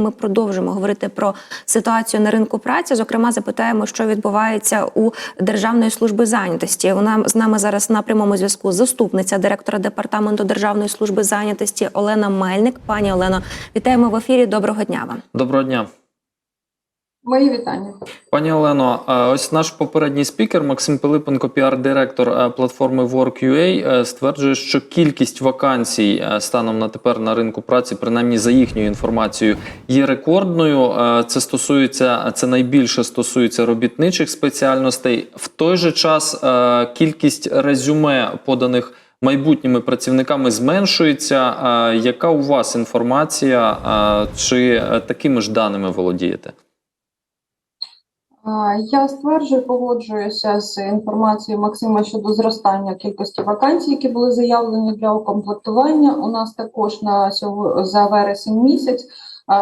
Ми продовжимо говорити про ситуацію на ринку праці. Зокрема, запитаємо, що відбувається у Державної служби зайнятості. Вона з нами зараз на прямому зв'язку. Заступниця директора департаменту Державної служби зайнятості Олена Мельник. Пані Олено, вітаємо в ефірі. Доброго дня вам. Доброго дня. Мої вітання. Пані Олено, ось наш попередній спікер Максим Пилипенко, піар-директор е, платформи Work.ua, е, стверджує, що кількість вакансій е, станом на тепер на ринку праці, принаймні за їхньою інформацією, є рекордною. Це стосується це найбільше стосується робітничих спеціальностей. В той же час кількість резюме поданих майбутніми працівниками зменшується. Яка у вас інформація? Чи такими ж даними володієте? Я стверджую, погоджуюся з інформацією Максима щодо зростання кількості вакансій, які були заявлені для укомплектування. У нас також на сьогодні за вересень місяць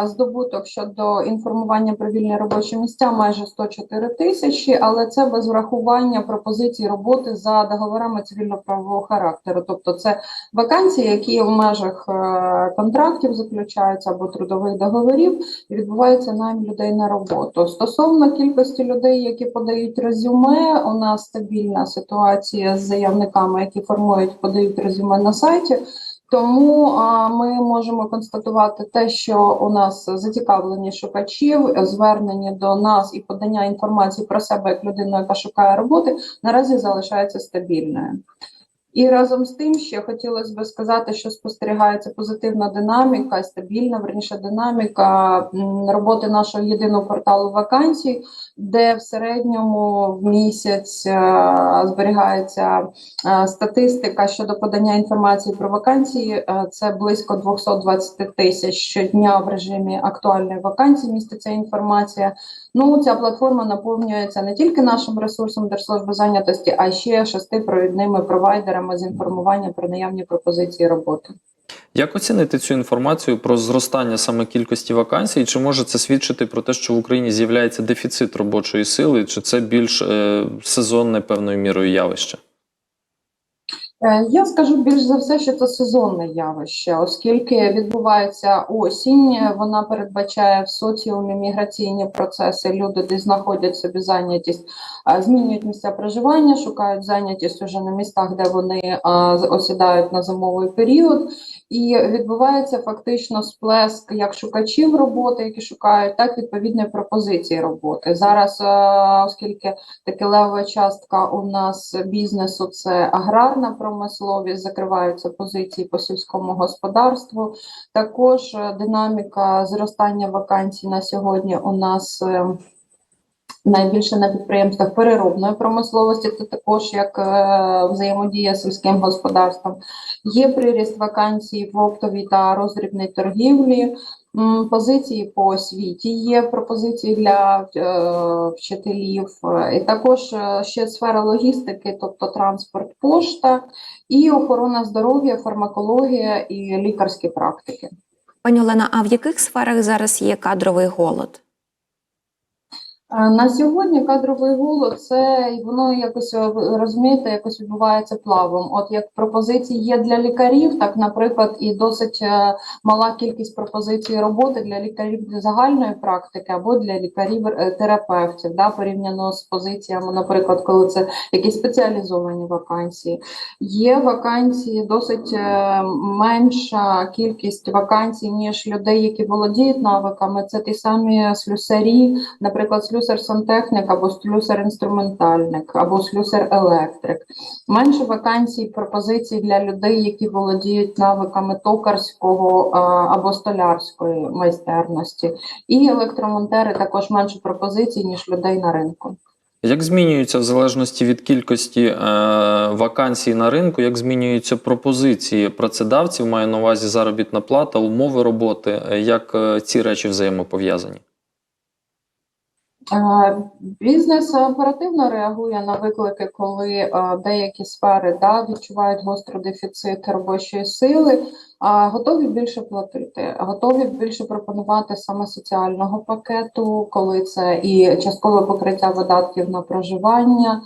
здобуток щодо інформування про вільні робочі місця майже 104 тисячі, але це без врахування пропозицій роботи за договорами цивільно-правового характеру. Тобто, це вакансії, які в межах е, контрактів заключаються або трудових договорів. і відбувається найм людей на роботу. Стосовно кількості людей, які подають резюме, у нас стабільна ситуація з заявниками, які формують, подають резюме на сайті. Тому ми можемо констатувати те, що у нас зацікавлені шукачів, звернення до нас і подання інформації про себе як людину, яка шукає роботи, наразі залишається стабільною. І разом з тим ще хотілося би сказати, що спостерігається позитивна динаміка, стабільна верніше динаміка роботи нашого єдиного порталу вакансій, де в середньому в місяць е, зберігається е, статистика щодо подання інформації про вакансії. Е, Це близько 220 тисяч щодня в режимі актуальної вакансії. Міститься інформація. Ну, ця платформа наповнюється не тільки нашим ресурсом Держслужби зайнятості, а ще шести провідними провайдерами з інформування про наявні пропозиції роботи. Як оцінити цю інформацію про зростання саме кількості вакансій? Чи може це свідчити про те, що в Україні з'являється дефіцит робочої сили, чи це більш е, сезонне певною мірою явище? Е, Я скажу більш за все, що це сезонне явище, оскільки відбувається осінь, вона передбачає в соціумі міграційні процеси. Люди десь знаходять собі зайнятість, змінюють місця проживання, шукають зайнятість уже на містах, де вони осідають на зимовий період. І відбувається фактично сплеск як шукачів роботи, які шукають, так відповідної пропозиції роботи. Зараз, е, оскільки таки левова частка у нас бізнесу це аграрна промисловість, закриваються позиції по сільському господарству. Також е, динаміка зростання вакансій на сьогодні у нас. е, Найбільше на підприємствах переробної промисловості, це також як е, взаємодія з сільським господарством. Є приріст вакансій в оптовій та роздрібній торгівлі. Позиції по освіті є пропозиції для е, вчителів, і також е, ще сфера логістики, тобто транспорт, пошта, і охорона здоров'я, фармакологія і лікарські практики. Пані Олена, а в яких сферах зараз є кадровий голод? На сьогодні кадровий голод це воно якось е, розумієте, якось відбувається плавом. От як пропозиції є для лікарів, так наприклад, і досить е, мала кількість пропозицій роботи для лікарів загальної практики або для лікарів е, да, порівняно з позиціями, наприклад, коли це якісь спеціалізовані вакансії. Є вакансії досить менша кількість вакансій, ніж людей, які володіють навиками. Це ті самі слюсарі, наприклад, слюсар-сантехнік або слюсар-інструментальник, або слюсар-електрик. Менше вакансій, пропозицій для людей, які володіють навиками токарського або столярської майстерності. І електромонтери також менше пропозицій, ніж людей на ринку. Як змінюються в залежності від кількості е, вакансій на ринку, як змінюються пропозиції працедавців, маю на увазі заробітна плата, умови роботи, е, як е, ці речі взаємопов'язані? Е, Бізнес оперативно реагує на виклики, коли е, деякі сфери да, відчувають гострий дефіцит робочої сили, а готові більше платити, готові більше пропонувати саме соціального пакету, коли це і часткове покриття видатків на проживання,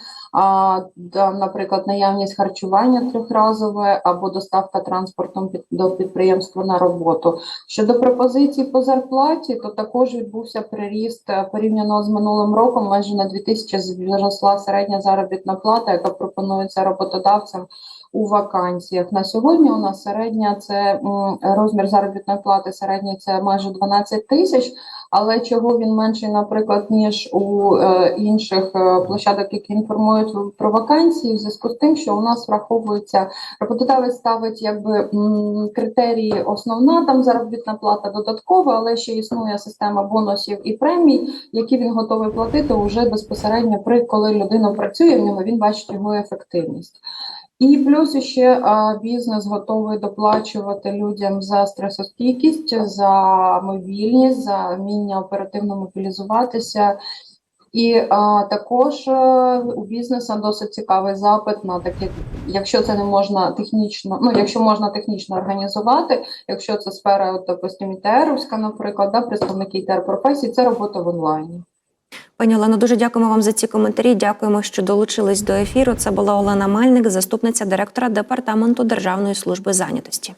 наприклад, наявність харчування трьохразове або доставка транспортом під, до підприємства на роботу. Щодо пропозицій по зарплаті, то також відбувся приріст е, порівняно з минулим роком. Майже на 2000 зросла середня заробітна плата, яка пропонується роботодавцям у вакансіях. На сьогодні у нас середня це розмір заробітної плати середній це майже 12 тисяч. Але чого він менший, наприклад, ніж у е, інших е, площадок, які інформують про вакансії, в зв'язку з тим, що у нас враховується роботодавець ставить якби критерії основна там заробітна плата додаткова, але ще існує система бонусів і премій, які він готовий платити уже безпосередньо при коли людина працює в нього, він бачить його ефективність. І плюс ще бізнес готовий доплачувати людям за стресостійкість, за мобільність, за вміння оперативно мобілізуватися. І а, також е, у бізнесу досить цікавий запит на таке, якщо це не можна технічно, ну якщо можна технічно організувати, якщо це сфера, от, допустим, ІТРівська, наприклад, да, представники ІТР професій, це робота в онлайні. Пані Олено, дуже дякуємо вам за ці коментарі. Дякуємо, що долучились до ефіру. Це була Олена Мельник, заступниця директора департаменту Державної служби зайнятості.